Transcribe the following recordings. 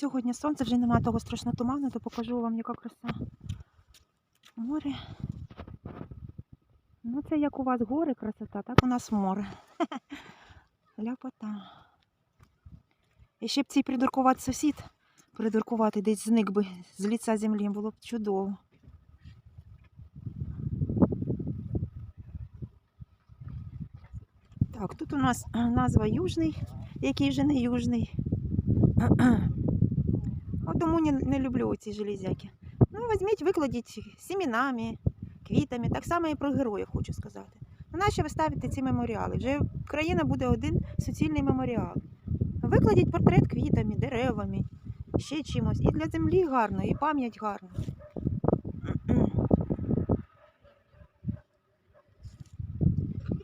Сьогодні сонце вже немає того страшного туману, то покажу вам, яка краса. Море. Ну, це як у вас гори красота, так у нас море. Ляпота. І ще б цей придуркуватий сусід, придуркувати десь зник би з ліця землі, було б чудово. Так, тут у нас назва Южний, який вже не Южний. Тому не, не люблю ці железяки. Ну, візьміть, викладіть сімінами, квітами. Так само і про героя хочу сказати. Ну, нащо ви ставите ці меморіали? Вже країна буде один суцільний меморіал. Викладіть портрет квітами, деревами, ще чимось. І для землі гарно, і пам'ять гарна.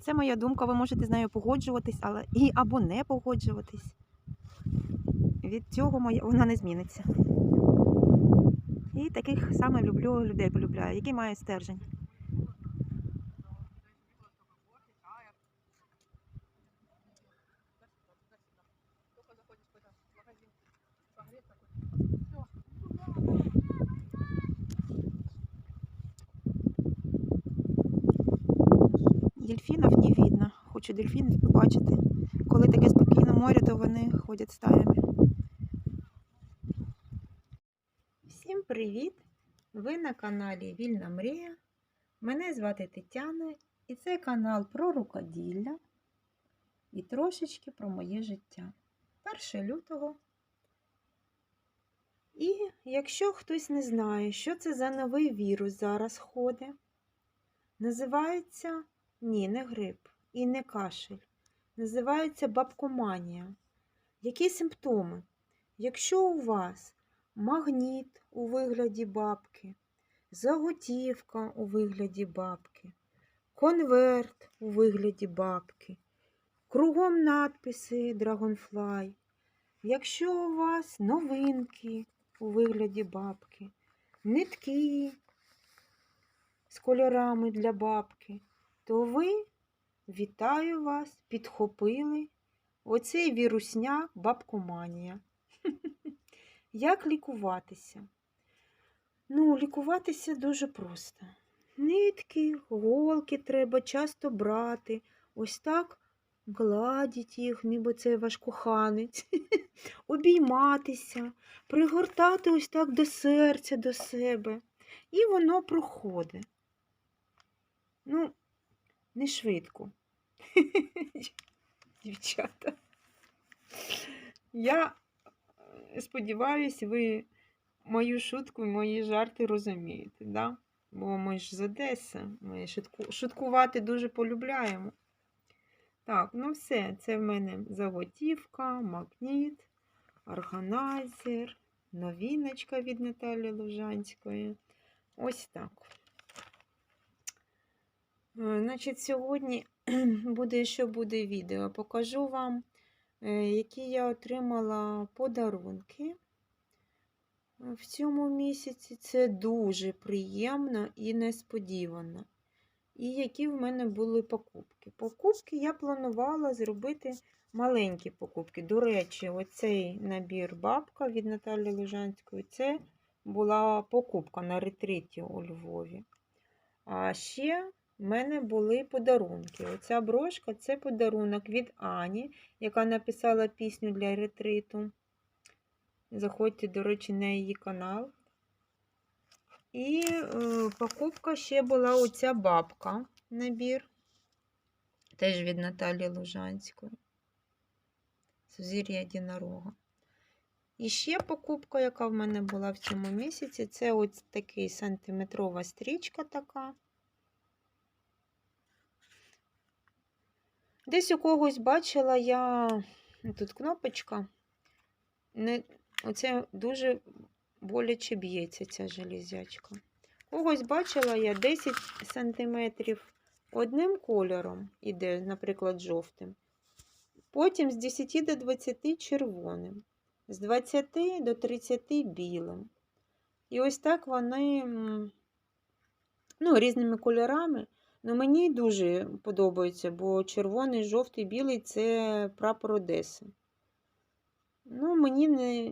Це моя думка, ви можете з нею погоджуватись, але і або не погоджуватись. Від цього моя вона не зміниться. І таких саме люблю людей полюбляю, які мають стержень. Дельфінів не видно. Хочу дельфінів побачити. Коли таке спокійне море, то вони ходять стаями. Всім привіт! Ви на каналі Вільна Мрія. Мене звати Тетяна і це канал про рукоділля і трошечки про моє життя. 1 лютого. І якщо хтось не знає, що це за новий вірус зараз ходить, називається ні, не грип і не кашель. Називається бабкоманія. Які симптоми? Якщо у вас магніт у вигляді бабки, заготівка у вигляді бабки, конверт у вигляді бабки, кругом надписи Dragonfly. Якщо у вас новинки у вигляді бабки, нитки з кольорами для бабки, то ви, вітаю вас, підхопили оцей вірусняк бабкоманія. Як лікуватися? Ну, лікуватися дуже просто. Нитки, голки треба часто брати, ось так гладіть їх, ніби це ваш коханець, обійматися, пригортати ось так до серця, до себе. І воно проходить. Ну, не швидко. Дівчата. Я сподіваюся, ви мою шутку і мої жарти розумієте, да? Бо ми ж з Одеси, ми шутку... шуткувати дуже полюбляємо. Так, ну все, це в мене заготівка, магніт, органайзер, новіночка від Наталі Лужанської. Ось так. Е, Значить, сьогодні буде, що буде відео. Покажу вам, які я отримала подарунки в цьому місяці. Це дуже приємно і несподівано. І які в мене були покупки. Покупки я планувала зробити маленькі покупки. До речі, оцей набір бабка від Наталі Лужанської це була покупка на ретриті у Львові. А ще в мене були подарунки. Оця брошка це подарунок від Ані, яка написала пісню для ретриту. Заходьте, до речі, на її канал. І е, покупка ще була оця бабка набір. Теж від Наталі Лужанської. Сузір'я єдинорога. І ще покупка, яка в мене була в цьому місяці, це ось такий сантиметрова стрічка така. Десь у когось бачила я тут кнопочка. Не, Оце дуже боляче б'ється ця железячка. Когось бачила я 10 см одним кольором іде, наприклад, жовтим. Потім з 10 до 20 червоним, з 20 до 30 білим. І ось так вони ну, різними кольорами. Ну, мені дуже подобається, бо червоний, жовтий, білий це прапор Одеси. Ну, мені не,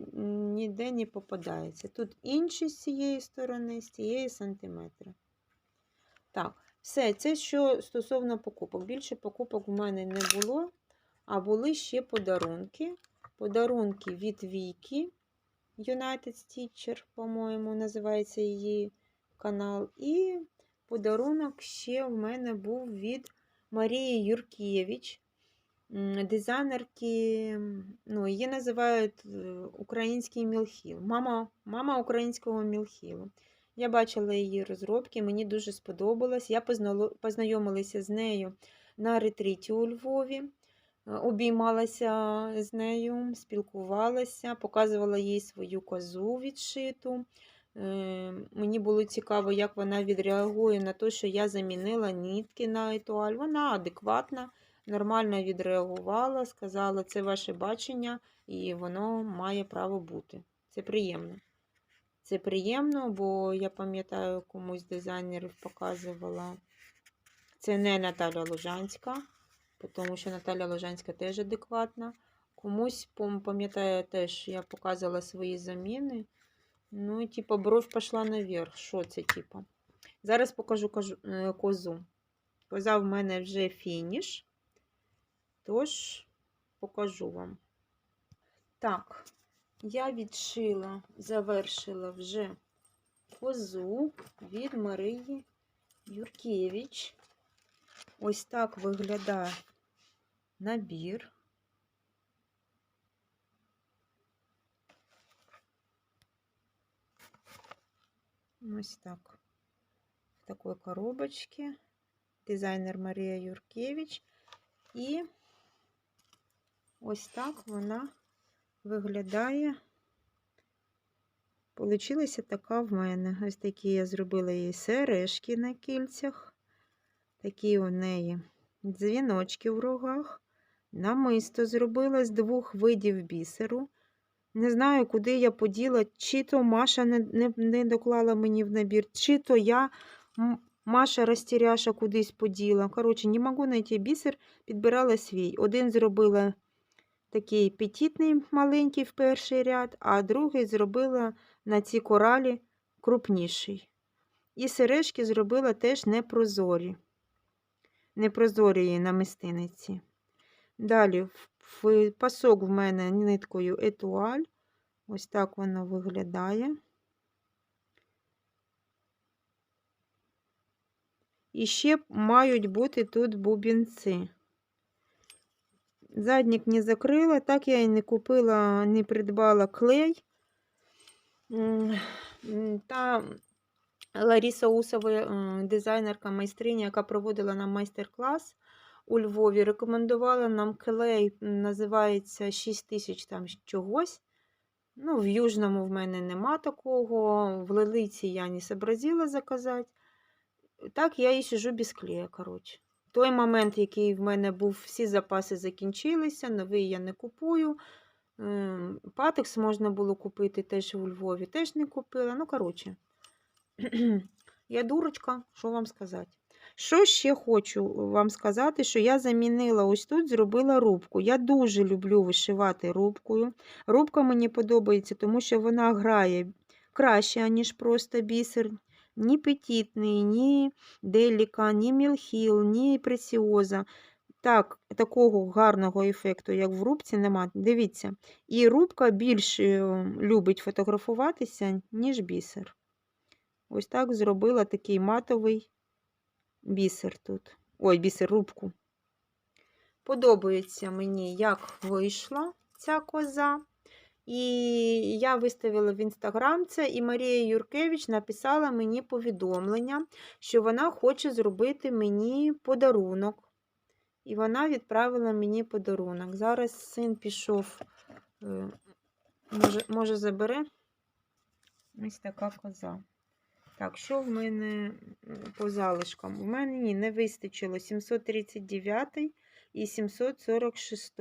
ніде не попадається. Тут інші з цієї сторони, з цієї сантиметра. Так, все, це що стосовно покупок. Більше покупок в мене не було, а були ще подарунки. Подарунки від Вікі. United Stitcher, по-моєму, називається її канал. І подарунок ще в мене був від Марії Юркєвич, м, дизайнерки, ну, її називають е, український мілхіл. Мама, мама українського мілхілу. Я бачила її розробки, мені дуже сподобалось. Я познайомилася з нею на ретриті у Львові, е, обіймалася з нею, спілкувалася, показувала їй свою козу відшиту. Е, Мені було цікаво, як вона відреагує на те, що я замінила нітки на етуаль. Вона адекватна, нормально відреагувала, сказала, це ваше бачення, і воно має право бути. Це приємно. Це приємно, бо я пам'ятаю, комусь дизайнерів показувала. Це не Наталя Лужанська, тому що Наталя Лужанська теж адекватна. Комусь, пам'ятаю, теж я показувала свої заміни. Ну, і типа, бровь пішла наверх. Що це, типа? Зараз покажу кажу, е, козу. Коза в мене вже фініш. Тож, покажу вам. Так, я відшила, завершила вже козу від Марії Юркевич. Ось так виглядає набір. Ось так. В такой коробочке. Дизайнер Марія Юркевич. І ось так вона виглядає. Получилася така в мене. Ось такі я зробила їй сережки на кільцях. Такі у неї дзвіночки в рогах. Намисто зробила з двох видів бісеру. Не знаю, куди я поділа, чи то Маша не, не, не доклала мені в набір, чи то я Маша розтіряша кудись поділа. Коротше, не можу знайти бісер, підбирала свій. Один зробила такий петітний маленький в перший ряд, а другий зробила на ці коралі крупніший. І сережки зробила теж непрозорі. Непрозорі намистиниці. Далі в- пасок в мене ниткою етуаль. Ось так воно виглядає. І ще мають бути тут бубінці. Заднік не закрила, так я і не купила, не придбала клей. Та Ларіса Усова, е, дизайнерка майстриня, яка проводила нам майстер-клас у Львові, рекомендувала нам клей, називається 6000 там чогось. Ну, в Южному в мене нема такого. В Лилиці я не сообразила заказати. Так, я і сижу без клея, коротше. Той момент, який в мене був, всі запаси закінчилися, новий я не купую. Ем, Патекс можна було купити теж у Львові, теж не купила. Ну, коротше, я дурочка, що вам сказати. Що ще хочу вам сказати, що я замінила ось тут, зробила рубку. Я дуже люблю вишивати рубкою. Рубка мені подобається, тому що вона грає краще, ніж просто бісер. Ні петітний, ні деліка, ні мілхіл, ні пресіоза. Так, такого гарного ефекту, як в рубці, нема. Дивіться, і рубка більш е, любить фотографуватися, ніж бісер. Ось так зробила такий матовий бісер тут. Ой, бісер рубку. Подобається мені, як вийшла ця коза. І я виставила в інстаграм це, і Марія Юркевич написала мені повідомлення, що вона хоче зробити мені подарунок. І вона відправила мені подарунок. Зараз син пішов, е, може, може забере ось така коза. Так, що в мене по залишкам? У мене ні, не вистачило 739 і 746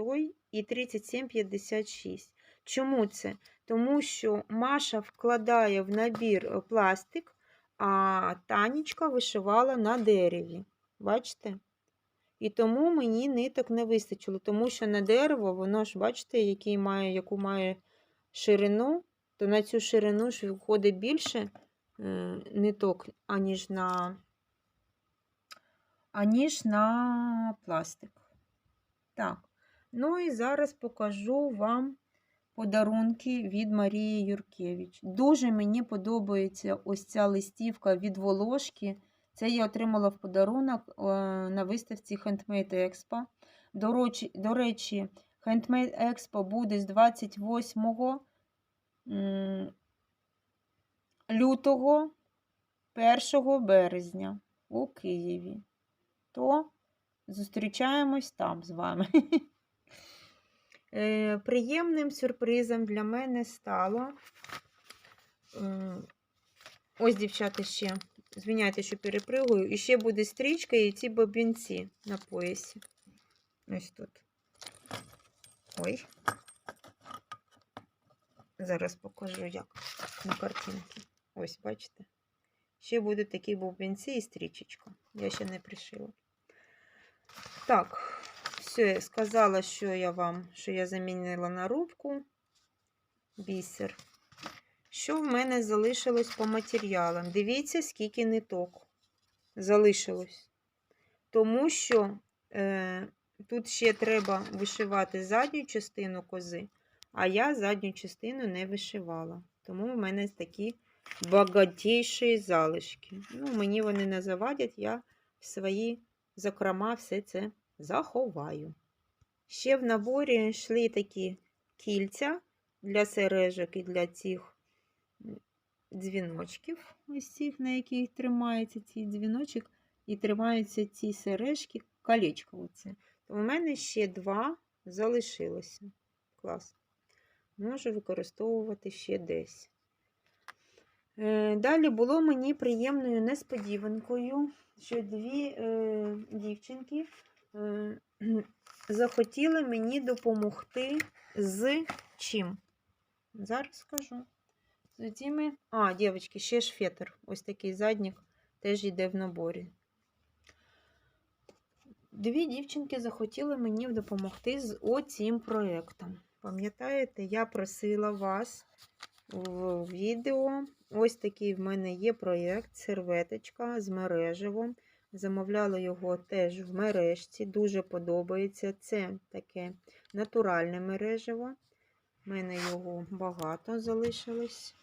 і 3756. Чому це? Тому що Маша вкладає в набір е, пластик, а Танечка вишивала на дереві. Бачите? І тому мені ниток не вистачило, тому що на дерево, воно ж, бачите, який має, яку має ширину, то на цю ширину ж виходить більше ниток, аніж на, аніж на пластик. Так, ну і зараз покажу вам подарунки від Марії Юркевич. Дуже мені подобається ось ця листівка від Волошки. Це я отримала в подарунок е, на виставці Handmade Expo. До речі, Handmade Expo буде з 28 м, лютого 1 березня у Києві. То зустрічаємось там з вами. Е, Приємним сюрпризом для мене стало. е, Ось, дівчата, ще. Звиняйте, що перепригую. І ще буде стрічка і ці бобінці на поясі. Ось тут. Ой. Зараз покажу, як на картинці. Ось, бачите? Ще будуть такі бубенці і стрічечка. Я ще не пришила. Так, все, я сказала, що я вам, що я замінила на рубку бісер. Що в мене залишилось по матеріалам? Дивіться, скільки ниток залишилось. Тому що е, тут ще треба вишивати задню частину кози, а я задню частину не вишивала. Тому в мене такі багатіші залишки. Ну, мені вони не завадять, я свої закрома все це заховаю. Ще в наборі йшли такі кільця для сережок і для цих дзвіночків, ось цих, на яких тримається цей дзвіночок, і тримаються ці сережки, колечко оце. У мене ще два залишилося. Клас. Можу використовувати ще десь. Е, Далі було мені приємною несподіванкою, що дві е, дівчинки е, захотіли мені допомогти з чим. Зараз скажу. З цими... А, дівчатки, ще ж фетр. Ось такий заднік теж йде в наборі. Дві дівчинки захотіли мені допомогти з оцим проєктом. Пам'ятаєте, я просила вас в відео. Ось такий в мене є проєкт, серветочка з мереживом. Замовляла його теж в мережці. Дуже подобається. Це таке натуральне мереживо. У мене його багато залишилось.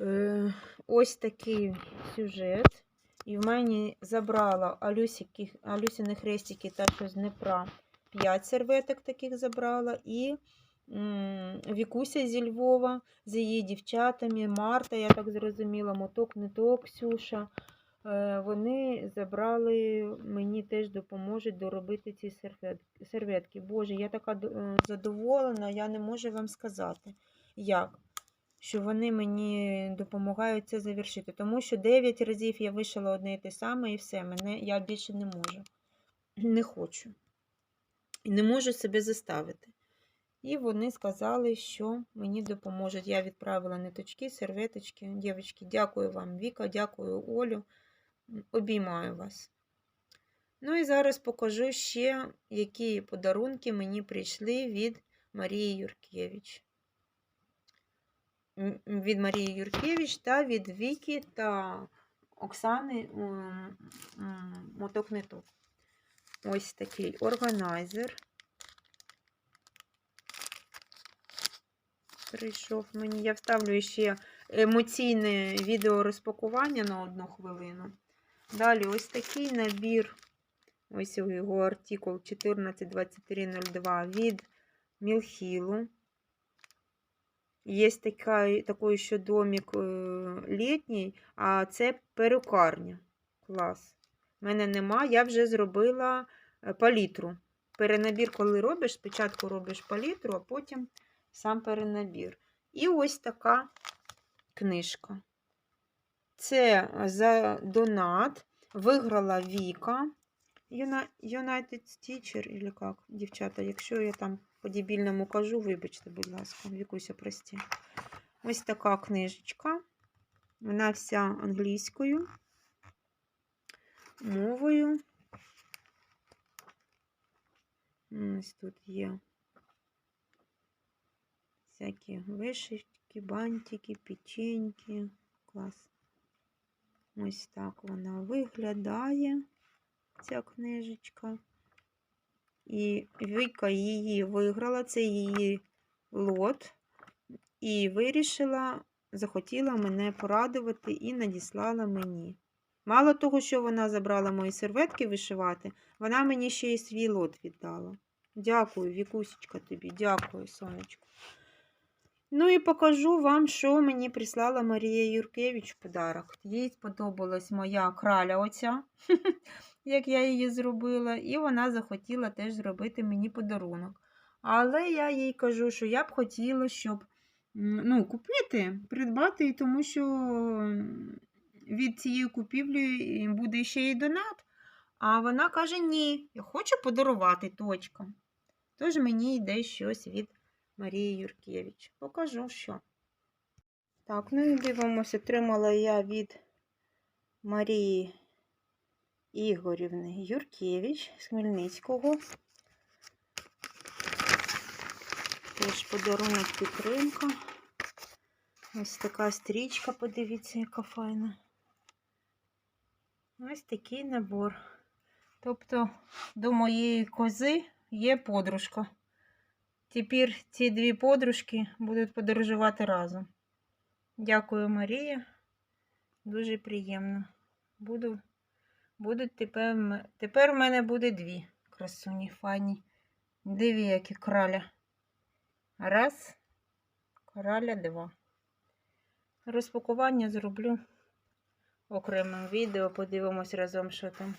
Е, ось такий сюжет. І в мене забрала Алюсики, Алюсіни хрестики, що з Дніпра 5 серветок таких забрала. І Вікуся зі Львова з її дівчатами, Марта, я так зрозуміла, моток, не то, Ксюша. Е, Вони забрали, мені теж допоможуть доробити ці серветки. Боже, я така е, задоволена, я не можу вам сказати, як. Що вони мені допомагають це завершити. Тому що 9 разів я вишила одне і те саме, і все, мене я більше не можу. Не хочу. І не можу себе заставити. І вони сказали, що мені допоможуть. Я відправила ниточки, серветочки. Дівчатки, дякую вам, Віка, дякую Олю. Обіймаю вас. Ну і зараз покажу ще, які подарунки мені прийшли від Марії Юркевич. Від Марії Юркевич та від Віки та Оксани м, м, моток ниток. Ось такий органайзер. Прийшов мені. Я вставлю ще емоційне відео розпакування на одну хвилину. Далі ось такий набір. Ось його артикул 142302 від Мілхілу. Є така, такий ще домик е, літній, а це перукарня. Клас. У мене нема, я вже зробила е, палітру. Перенабір, коли робиш, спочатку робиш палітру, а потім сам перенабір. І ось така книжка. Це за донат виграла Віка. United Teacher, или як, дівчата, якщо я там по-дебільному кажу, вибачте, будь ласка, Вікуся, прості. Ось така книжечка. Вона вся англійською мовою. Ось тут є всякі вишивки, бантики, печеньки. Клас. Ось так вона виглядає, ця книжечка. І Віка її виграла, це її лот. І вирішила, захотіла мене порадувати і надіслала мені. Мало того, що вона забрала мої серветки вишивати, вона мені ще й свій лот віддала. Дякую, Вікусечка, тобі, дякую, сонечко. Ну і покажу вам, що мені прислала Марія Юркевич подарок. Їй сподобалась моя краля оця, як я її зробила, і вона захотіла теж зробити мені подарунок. Але я їй кажу, що я б хотіла, щоб ну, купити, придбати, тому що від цієї купівлі буде ще й донат. А вона каже: ні, я хочу подарувати точка. Тож мені йде щось від Марії Юркевич. Покажу, що. Так, ну і дивимося, отримала я від Марії Ігорівни Юркевич з Хмельницького. Теж подарунок підтримка. Ось така стрічка, подивіться, яка файна. Ось такий набор. Тобто до моєї кози є подружка. Тепер ці дві подружки будуть подорожувати разом. Дякую, Марія. Дуже приємно. Буду, будуть тепер, тепер в мене буде дві красуні файні. Диві, які краля. Раз, краля два. Розпакування зроблю окремим відео. Подивимось разом, що там.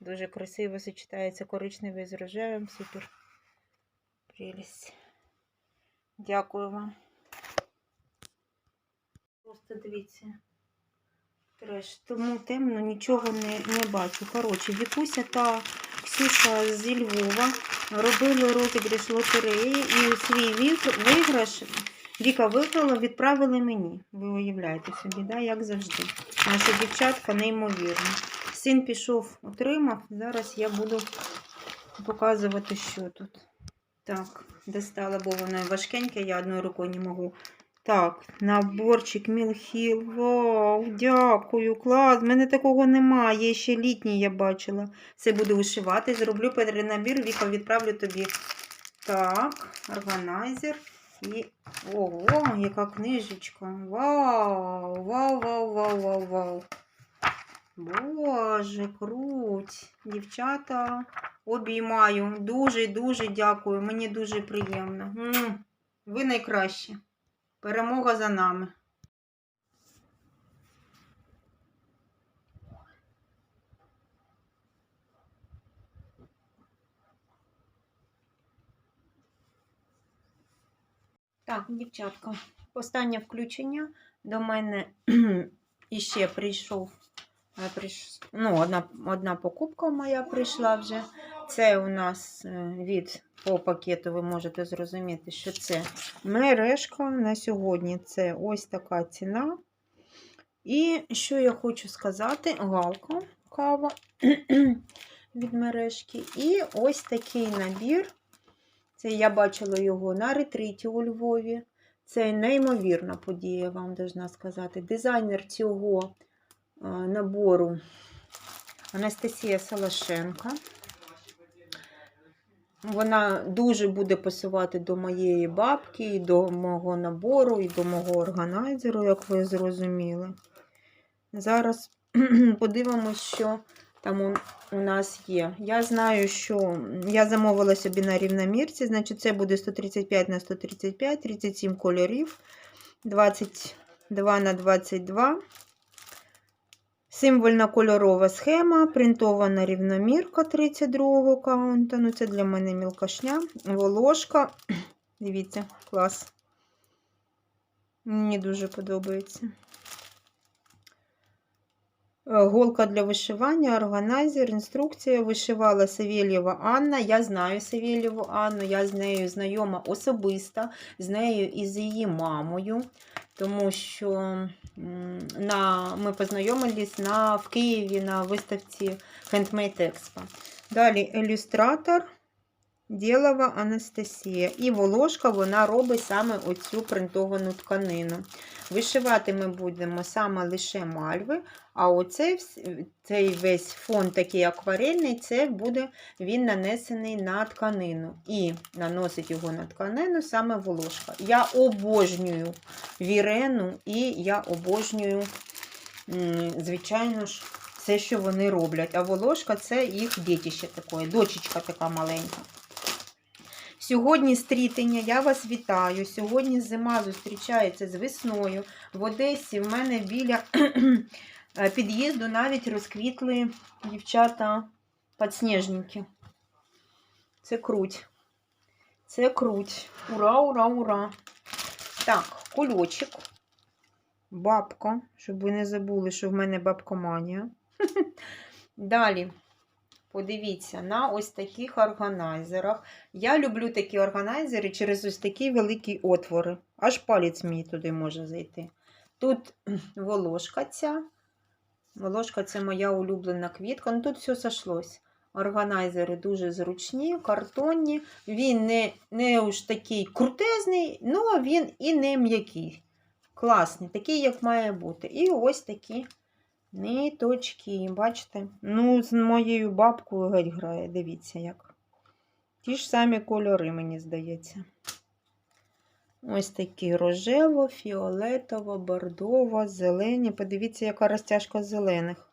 Дуже красиво сочетається коричневий з рожевим. Супер. Прелість. Дякую вам. Просто дивіться. Треш. Тому темно, нічого не, не бачу. Коротше, Вікуся та Ксюша зі Львова робили розіграш лотереї і свій виграш Віка виграла, відправили мені. Ви уявляєте собі, да? як завжди. Наша дівчатка неймовірна. Син пішов, отримав. Зараз я буду показувати, що тут. Так, достала, бо воно важкеньке, я одною рукою не можу. Так, наборчик Мілхіл. Вау, дякую, клас. В мене такого немає. Є ще літній я бачила. Це буду вишивати. Зроблю перенабір, Віка, відправлю тобі. Так, органайзер. І. Ого, яка книжечка. Вау! Вау, вау, вау, вау, вау. Боже, круть. Дівчата, обіймаю. Дуже-дуже дякую. Мені дуже приємно. Ви найкращі. Перемога за нами. Так, дівчатка, останнє включення. До мене іще прийшов. Е, Ну, одна, одна покупка моя прийшла вже. Це у нас е, від по пакету, ви можете зрозуміти, що це мережка на сьогодні. Це ось така ціна. І що я хочу сказати, галка, кава від мережки. І ось такий набір. Це я бачила його на ретриті у Львові. Це неймовірна подія, вам должна сказати. Дизайнер цього набору Анастасія Салашенка. Вона дуже буде пасувати до моєї бабки, і до мого набору, і до мого органайзеру, як ви зрозуміли. Зараз подивимось, що там у нас є. Я знаю, що я замовила собі на рівномірці, значить, це буде 135 на 135, 37 кольорів, 22 на 22. Символьна кольорова схема, принтована рівномірка 32 каунта. Ну, це для мене мілкашня. Волошка. Дивіться, клас. Мені дуже подобається. Е, Голка для вишивання, органайзер, інструкція. Вишивала Савєлєва Анна. Я знаю Савєлєву Анну, я з нею знайома особисто, з нею і з її мамою, тому що на, ми познайомились на, в Києві на виставці Handmade Expo. Далі ілюстратор Дєлова Анастасія. І волошка вона робить саме оцю принтовану тканину. Вишивати ми будемо саме лише мальви, а оцей цей весь фон такий акварельний, це буде він нанесений на тканину. І наносить його на тканину саме волошка. Я обожнюю вірену і я обожнюю, звичайно ж, все, що вони роблять. А волошка це їх дітище таке, дочечка така маленька. Сьогодні стрітення, я вас вітаю. Сьогодні зима зустрічається з весною. В Одесі в мене біля е, під'їзду навіть розквітли дівчата підсніжники. Це круть. Це круть. Ура, ура, ура. Так, кульочок. Бабка, щоб ви не забули, що в мене бабкоманія. Далі. Подивіться на ось таких органайзерах. Я люблю такі органайзери через ось такі великі отвори. Аж палець мій туди може зайти. Тут волошка ця. Волошка це моя улюблена квітка. Ну тут все сошлось. Органайзери дуже зручні, картонні. Він не, не уж такий крутезний, але він і не м'який. Класний, такий, як має бути. І ось такі ниточки. Бачите? Ну, з моєю бабкою геть грає. Дивіться, як. Ті ж самі кольори, мені здається. Ось такі рожево, фіолетово, бордово, зелені. Подивіться, яка розтяжка зелених.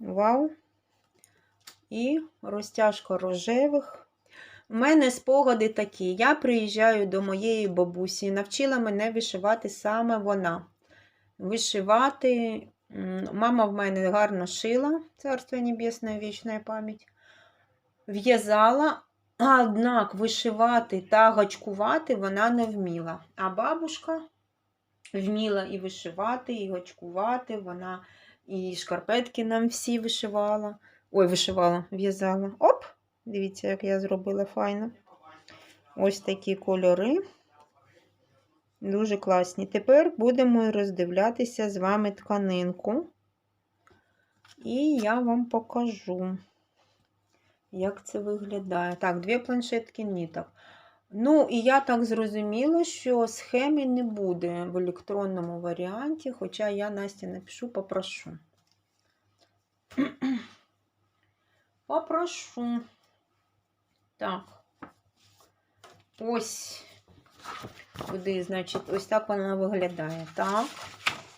Вау! І розтяжка рожевих. У мене спогади такі. Я приїжджаю до моєї бабусі. Навчила мене вишивати саме вона. Вишивати. Мама в мене гарно шила, царство небесне, вічна пам'ять. В'язала, однак вишивати та гачкувати вона не вміла. А бабушка вміла і вишивати, і гачкувати. Вона і шкарпетки нам всі вишивала. Ой, вишивала, в'язала. Оп! Дивіться, як я зробила файно. Ось такі кольори. Дуже класні. Тепер будемо роздивлятися з вами тканинку. І я вам покажу, як це виглядає. Так, дві планшетки ніток. Ну, і я так зрозуміла, що схеми не буде в електронному варіанті, хоча я Насті напишу, попрошу. Попрошу. Так. Ось. Куди, значить, ось так вона виглядає. Так.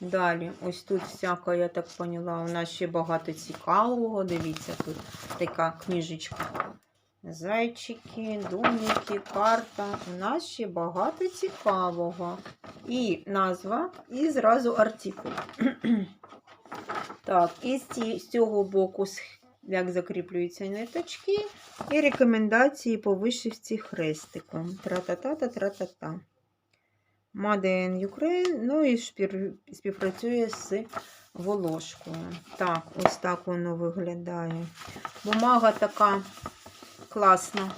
Далі, ось тут всяка, я так поняла, у нас ще багато цікавого. Дивіться, тут така книжечка. Зайчики, домики, карта. У нас ще багато цікавого. І назва, і зразу артикул. так, і з, цього боку, як закріплюються ниточки, і рекомендації по вишивці хрестиком. Тра-та-та-та, тра-та-та. Made in Ukraine, ну і співпрацює з волошкою. Так, ось так воно виглядає. Бумага така класна.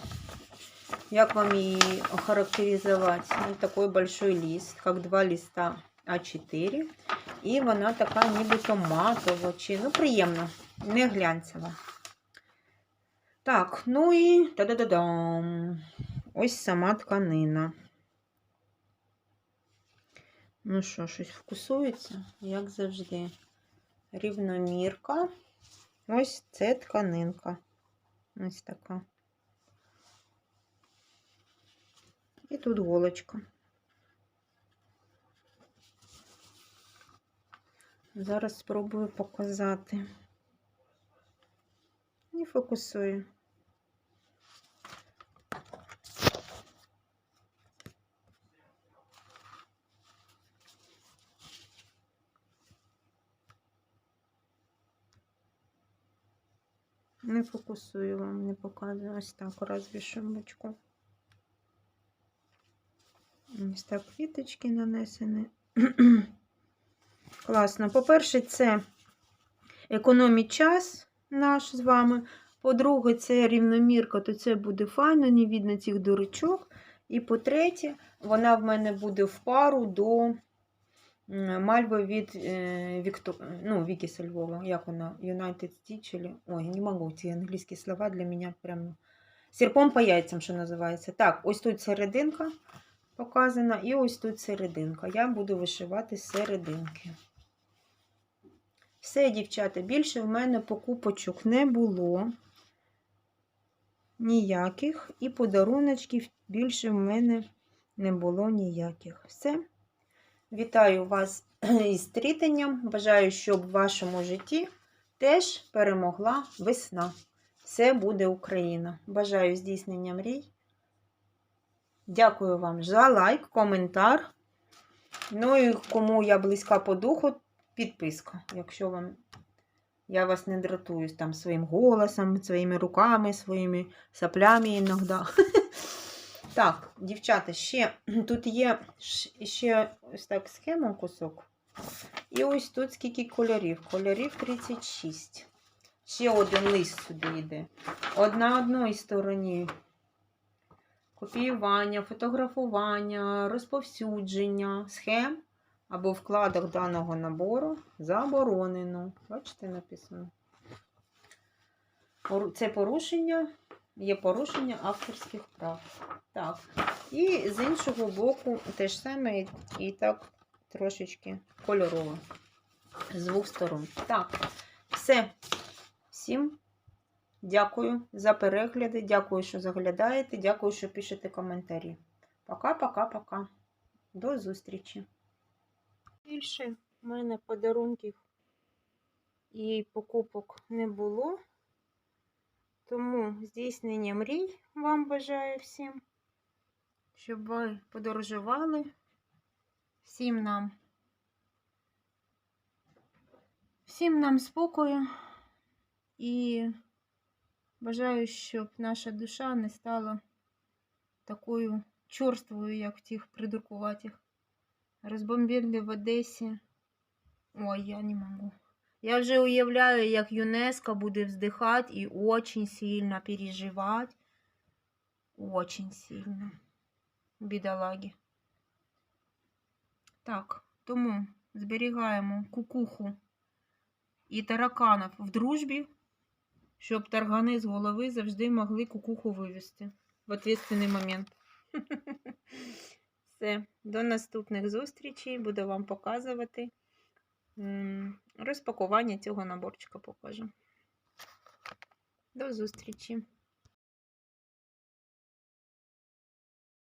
Як вам її охарактеризувати? Ну, такой большой лист, как два листа А4. І вона така нібито матова, чи, ну, приємна, не глянцева. Так, ну і та-да-да-дам. Ось сама тканина. Ну що, щось вкусується, як завжди. Рівномірка. Ось це тканинка. Ось така. І тут голочка. Зараз спробую показати. Не фокусую. Не фокусую вам, не показую. Ось так разві шумочку. Ось так квіточки нанесені. Класно. По-перше, це економить час наш з вами. По-друге, це рівномірка, то це буде файно, не видно цих дурочок. І по-третє, вона в мене буде в пару до м, мальви від е, Вікто... ну, Вікі Львова. Як вона? United Stitch. Ой, не можу, ці англійські слова для мене прям Сірпом по яйцям, що називається. Так, ось тут серединка показана, і ось тут серединка. Я буду вишивати серединки. Все, дівчата, більше в мене покупочок не було. Ніяких. І подаруночків більше в мене не було ніяких. Все. Вітаю вас із трітенням. Бажаю, щоб в вашому житті теж перемогла весна. Все буде Україна. Бажаю здійснення мрій. Дякую вам за лайк, коментар. Ну і кому я близька по духу, підписка. Якщо вам я вас не дратую там своїм голосом, своїми руками, своїми соплями іноді. Так, дівчата, ще тут є ще ось так схема кусок. І ось тут скільки кольорів. Кольорів 36. Ще один лист сюди йде. Од на одній стороні копіювання, фотографування, розповсюдження, схем або вкладок даного набору заборонено. Бачите, написано. Це порушення, є порушення авторських прав. Так. І з іншого боку те ж саме і- так трошечки кольорово. З двох сторон. Так, все. Всім дякую за перегляди. Дякую, що заглядаєте. Дякую, що пишете коментарі. Пока-пока-пока. До зустрічі. Більше в мене подарунків і покупок не було. Тому здійснення мрій вам бажаю всім, щоб ви подорожували. Всім нам. Всім нам спокою і бажаю, щоб наша душа не стала такою чорствою, як в тих придуркуватих. Розбомбили в Одесі. Ой, я не можу. Я вже уявляю, як ЮНЕСКО буде вздихати і очень сильно переживати. Очень сильно. Бідолаги. Так, тому зберігаємо кукуху і тараканів в дружбі, щоб таргани з голови завжди могли кукуху вивести в ответственний момент. Все, до наступних зустрічей. Буду вам показувати розпакування цього наборчика покажу. До зустрічі!